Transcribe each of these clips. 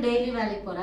எதுக்கு டெய்லி வேலைக்கு போகிற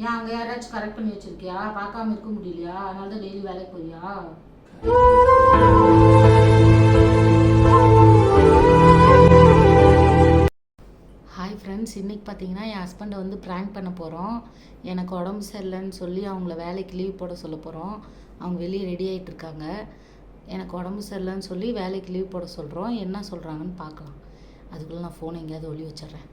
ஏன் அங்கே யாராச்சும் கரெக்ட் பண்ணி வச்சிருக்கியா? பார்க்காம இருக்க முடியலையா? அதனால தான் டெய்லி வேலைக்கு போறியா? ஹாய் ஃப்ரெண்ட்ஸ் இன்றைக்கி பார்த்தீங்கன்னா என் ஹஸ்பண்டை வந்து ப்ராங்க் பண்ண போகிறோம் எனக்கு உடம்பு சரியில்லைன்னு சொல்லி அவங்கள வேலைக்கு லீவ் போட சொல்ல போகிறோம் அவங்க வெளியே ரெடி ஆகிட்டு இருக்காங்க. எனக்கு உடம்பு சரியில்லைன்னு சொல்லி வேலைக்கு லீவ் போட சொல்கிறோம் என்ன சொல்கிறாங்கன்னு பார்க்கலாம். அதுக்குள்ளே நான் ஃபோனை எங்கேயாவது ஒளி வச்சிடுறேன்.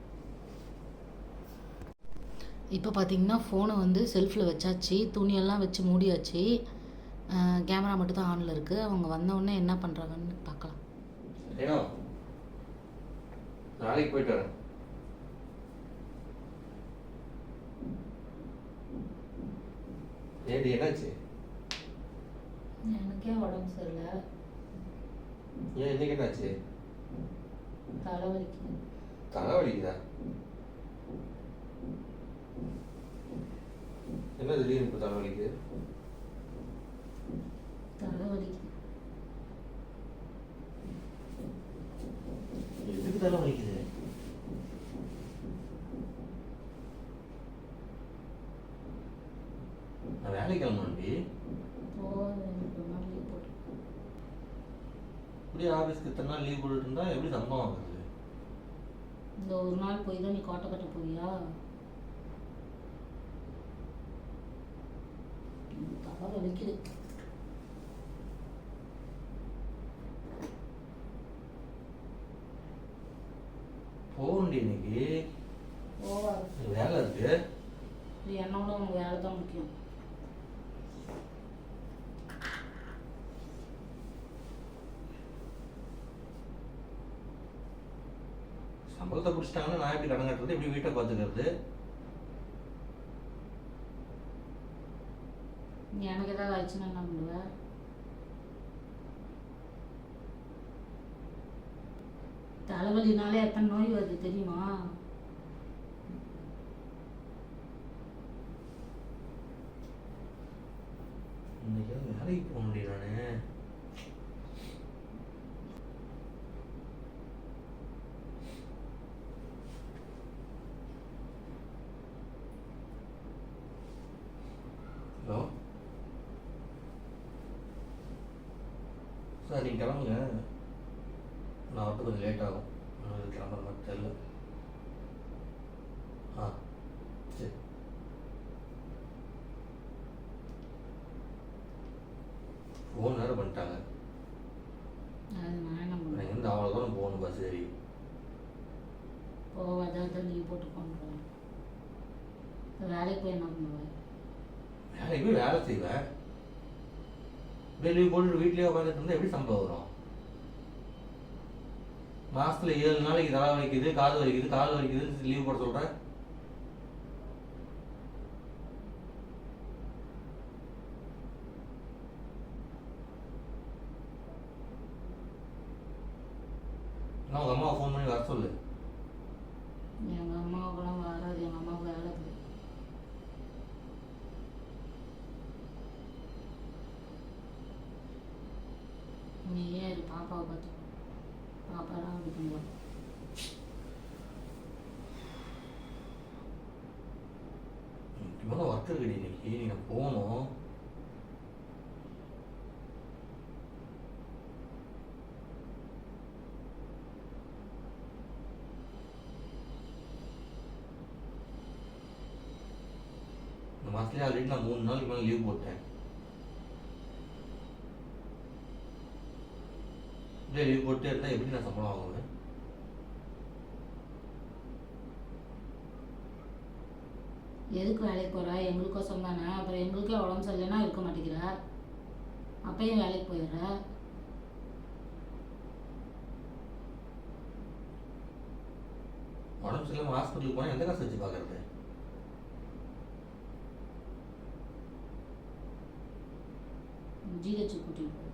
இப்போ பார்த்தீங்கன்னா ஃபோனை வந்து செல்ஃபில் வச்சாச்சு துணியெல்லாம் வச்சு மூடியாச்சு. கேமரா மட்டும் தான் ஆனில் இருக்குது அவங்க வந்தவுடனே என்ன பண்ணுறாங்கன்னு பார்க்கலாம். நாளைக்கு போயிட்டு வரேன். ஏடி என்னாச்சு? எனக்கே உடம்பு சரியில்லை. ஏன் இன்னைக்கு என்னாச்சு? தலைவலிக்குது தலை வலிக்குதா என்ன திடீர்னு இப்போ தலை வலிக்குது தலைவலிக்குது? எதுக்கு தலை வலிக்குது நான் வேலைக்கு போட்டு இப்படியே ஆஃபீஸ்க்கு இத்தனை நாள் லீவ் போட்டுட்டு இருந்தா எப்படி சம்பளம் வாங்குறது இந்த ஒரு நாள் போய் தான் நீ கோட்டை கட்ட போறியா? தலை வலிக்குது போகண்டி இன்னைக்கு. வேலை இருக்கு. இது என்னோட உனக்கு வேலை தான் முக்கியம். சம்பளத்தை பிடிச்சிட்டாங்கன்னா நான் எப்படி கடன் கட்டுறது? எப்படி வீட்டை பார்த்துக்கிறது? எனக்கு ஏதாவது ஆயிடுச்சுன்னா என்ன பண்ணுவ தலைவலினாலே எத்தனை நோய் வருது தெரியுமா வேலைக்கு போக முடியலானே ஹலோ சார் நீங்கள் கிளம்புங்க. நான் வரது கொஞ்சம் லேட் ஆகும். கிளம்புற மாதிரி தெரியல. ஆ சரி. ஃபோன் வேறு பண்ணிட்டாங்க. நான் இங்கேருந்து அவ்வளோ தூரம் போகணும் பஸ் ஏறி போவாத லீவ் போட்டு பண்ணுறேன் வேலைக்கு போய் என்ன பண்ணுவேன் வேலைக்கு போய் வேலை செய்வேன். வெளியே போட்டு வீட்லயே உட்காந்துட்டு இருந்தா எப்படி சம்பளம் வரும்? மாசத்துல ஏழு நாளைக்கு தலை வலிக்குது காது வலிக்குது காது வலிக்குதுன்னு லீவ் போட சொல்கிறேன் நான் உங்க அம்மாவை ஃபோன் பண்ணி வர சொல்லு எங்கள் அம்மாவுக்கெல்லாம் வராது எங்கள் அம்மாவுக்கு வேலை இருக்குது நீ ஏன் இரு பாப்பாவை பார்த்து பாப்பாலாம் அப்படி பண்ணுவாள் முக்கியமான ஒர்க் இருக்குடி இன்னைக்கு. நீங்க போகணும். இந்த மாதத்துலேயே ஆல்ரெடி நான் மூணு நாளைக்கு மேலே லீவ் போட்டேன். இப்படியே லீவ் போட்டே இருந்தால் எப்படி நான் சம்பளம் வாங்குவேன் எதுக்கு வேலைக்கு போகிறா எங்களுக்கோசம் தானே. அப்புறம் எங்களுக்கே உடம்பு சரியில்லைன்னா இருக்க மாட்டேங்கிற. அப்பயும் வேலைக்கு போயிடுற? உடம்பு சரியில்லாமல் ஹாஸ்பிட்டலுக்கு போனால் எந்த காசு வச்சு பார்க்கறது? ஜிஹெச் கூட்டிட்டு போ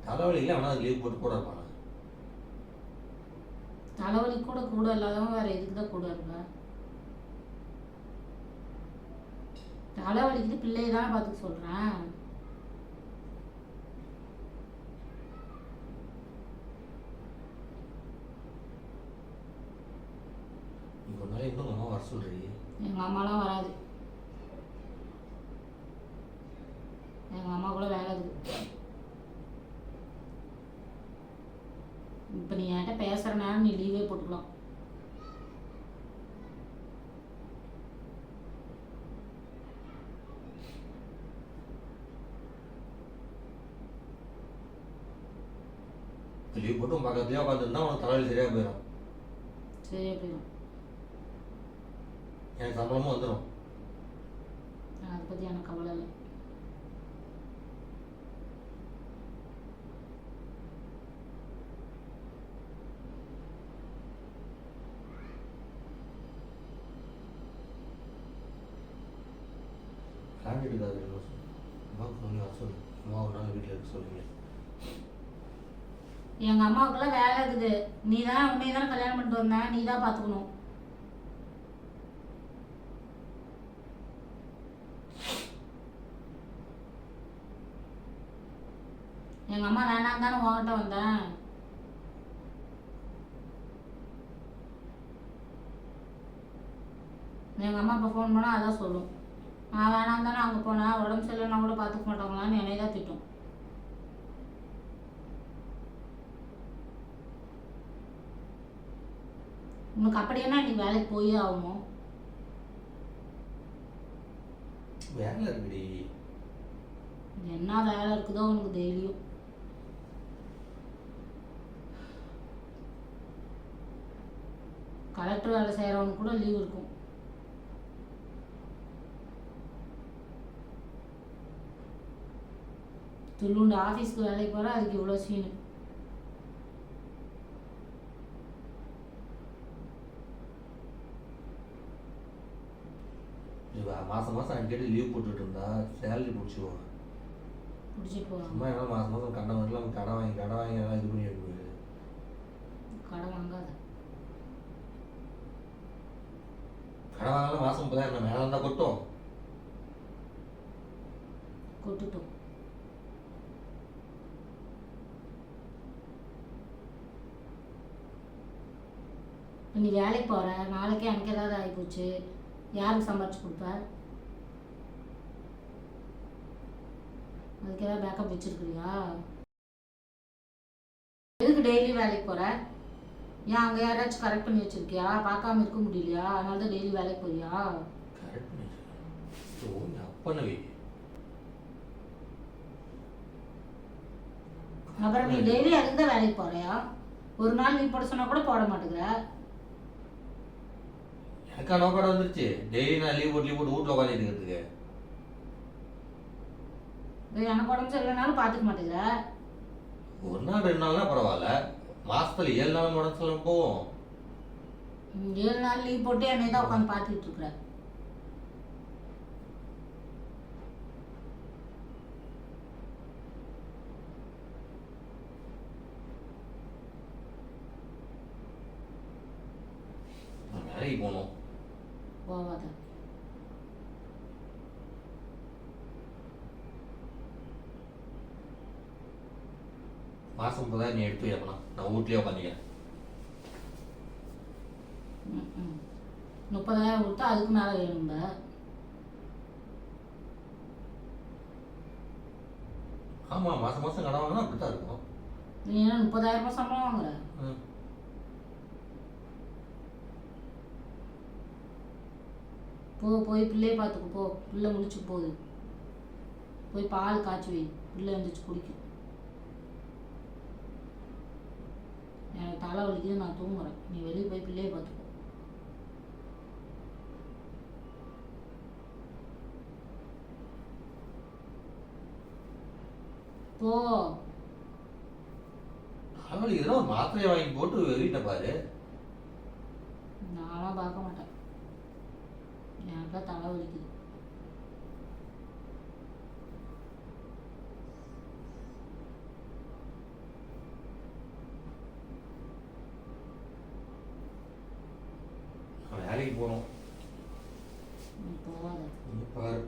டென்ஷன் பண்ணிட்டு இருக்கேன் தலைவலி இல்லை ஆனால் லீவ் போட்டு கூட இருப்பாங்க தலைவலி கூட கூட இல்லாதவங்க வேற எதுக்கு தான் கூட இருக்க தலைவலிக்குது பிள்ளையை தானே சொல்கிறேன் ஒரு நாள் இன்னும் அம்மா வர சொல்றீ எங்கள் அம்மாலாம் வராது எங்கள் அம்மா கூட வேலை இருக்குது இப்போ நீ என்கிட்ட பேசுகிற நேரம் நீ லீவே போட்டு பக்கத்துலேயே உட்காந்துருந்தா உனக்கு தலைவலி சரியாக போயிடும் சரியா போயிடும் எனக்கு சம்பளமும் வந்துடும் அதை பற்றி எனக்கு கவலை இல்லை. ஃபேமிலி இருக்காது அம்மாவுக்கு சொல்லி வர சொல்லு அம்மா ஒரு நாள் வீட்டில் இருக்க சொல்லுங்க எங்கள் அம்மாவுக்குலாம் வேலை இருக்குது. நீ தான் உண்மையை தான் கல்யாணம் பண்ணிட்டு வந்த நீ தான் பார்த்துக்கணும் எங்கள் அம்மா வேணாம் தானே உங்ககிட்ட வந்தேன் எங்கள் அம்மா இப்போ ஃபோன் பண்ணால் அதான் சொல்லும். நான் வேணாம் தானே அங்கே போனேன். உடம்பு சரியில்லைன்னா கூட பார்த்துக்க மாட்டாங்களான்னு என்னை தான் திட்டும். உனக்கு அப்படியேனா நீ வேலைக்கு போயே ஆகுமோ? வேலை இருக்குடி. என்ன வேலை இருக்குதோ உனக்கு டெய்லியும் கலெக்டர் வேலை செய்கிறவனுக்கு கூட லீவ் இருக்கும். துள்ளுண்டு ஆஃபீஸ்க்கு வேலைக்கு போகிற அதுக்கு இவ்வளோ சீனு மாதம் மாதம் அடிக்கடி லீவ் போட்டுட்டு இருந்தா சேலரி பிடிச்சிடுவாங்க சும்மா என்ன மாதம் மாதம் கண்ட வரலாம் கடை வாங்கி கடை வாங்கி எல்லாம் இது பண்ணி எடுக்குது கடன் வாங்காத. கடை வாங்கலாம் மாதம் முப்பதாயிரம் மேலே இருந்தால் கொட்டும் கொட்டுட்டோம் இப்ப நீ வேலைக்கு போற நாளைக்கே எனக்கு ஏதாவது ஆகிப்போச்சு யாருக்கு சம்பாரிச்சு கொடுப்ப? அதுக்கு ஏதாவது பேக்கப் வச்சிருக்கிறியா? எதுக்கு டெய்லி வேலைக்கு போற? ஏன் அங்கே யாராச்சும் கரெக்ட் பண்ணி வச்சிருக்கியா? பார்க்காம இருக்க முடியலையா? அதனால தான் டெய்லி வேலைக்கு போறியா? அப்புறம் நீ டெய்லி அதுக்கு தான் வேலைக்கு போறியா? ஒரு நாள் நீ போட சொன்னா கூட போட மாட்டேங்கிற. எனக்கா நோக்கடை வந்துருச்சு. டெய்லி நான் லீவ் போட்டு லீவ் போட்டு வீட்டில் உட்காந்துட்டு இருக்கிறதுக்கு. எனக்கு உடம்பு சரியில்லைனாலும் பார்த்துக்க மாட்டேங்கிற. ஒரு நாள் ரெண்டு நாள்னா பரவாயில்ல. மாசத்துல ஏழு நாள் உடம்பு சொல்ல போவோம். ஏழு நாள் லீவ் போட்டு என்னை தான் உட்காந்து பார்த்துக்கிட்டு இருக்கிற. வேலைக்கு போகணும் போவாத மாசம் முப்பதாயிரம் நீ எடுத்து வைக்கலாம் நான் வீட்லயே உட்காந்துக்கிறேன். முப்பதாயிரம் கொடுத்தா அதுக்கு மேலே வேணும்ப ஆமா மாசம் மாசம் கடன் வாங்கினா அப்படித்தான் இருக்கும் நீ என்ன முப்பதாயிரம் ரூபாய் சம்பளம் வாங்குற போ போய் பிள்ளைய பார்த்துக்க போ. பிள்ளை முடிச்சு போகுது. போய் பால் காய்ச்சி வை. பிள்ளை எழுந்திரிச்சு குடிக்கும். எனக்கு தலை வலிக்குது நான் தூங்குறேன். நீ வெளியே போய் பிள்ளைய பார்த்துக்கோ. போ. அவளுக்கு இதெல்லாம் மாத்திரையை வாங்கி போட்டு வீட்டை பாரு. நான்லாம் பார்க்க மாட்டேன். எனக்குலாம் தலை வலிக்குது போகணும் நீ போகாத நீ பாரு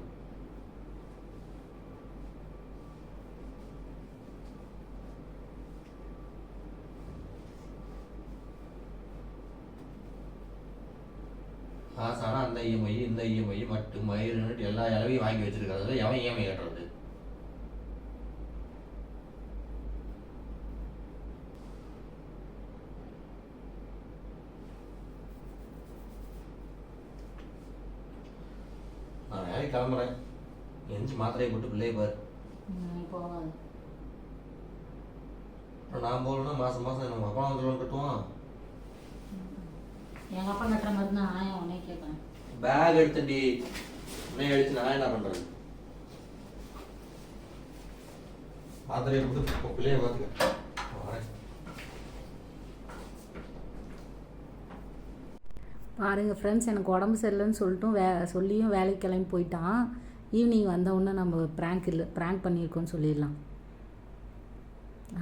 காசானா அந்த இஎம்ஐ இந்த இஎம்ஐ மட்டு மயிருன்னுட்டு எல்லா இளவையும் வாங்கி வச்சிருக்கிறதுல எவன் இஎம்ஐ கட்டுறது? நான் வேலைக்கு கிளம்புறேன். எஞ்சி மாத்திரையை போட்டு பிள்ளைய பாரு. அப்புறம் நான் போகலன்னா மாதம் மாதம் நம்ம அப்பா வந்து கட்டுவான். எங்கள் அப்பா கட்டுற மாதிரி தான் நான் உடனே கேட்குறேன்? பேக் எடுத்துட்டி உடனே அடிச்சு நான் என்ன பண்ணுறது போட்டு இப்போ பிள்ளைய பார்த்துக்க பாருங்கள் ஃப்ரெண்ட்ஸ் எனக்கு உடம்பு சரியில்லைன்னு சொல்லிட்டும் வே சொல்லியும் வேலைக்கு கிளம்பி போயிட்டான். ஈவினிங் வந்த உடனே நம்ம ப்ராங்க் இல்லை ப்ராங்க் பண்ணியிருக்கோன்னு சொல்லிடலாம்.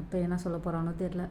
அப்போ என்ன சொல்ல போகிறானோ தெரில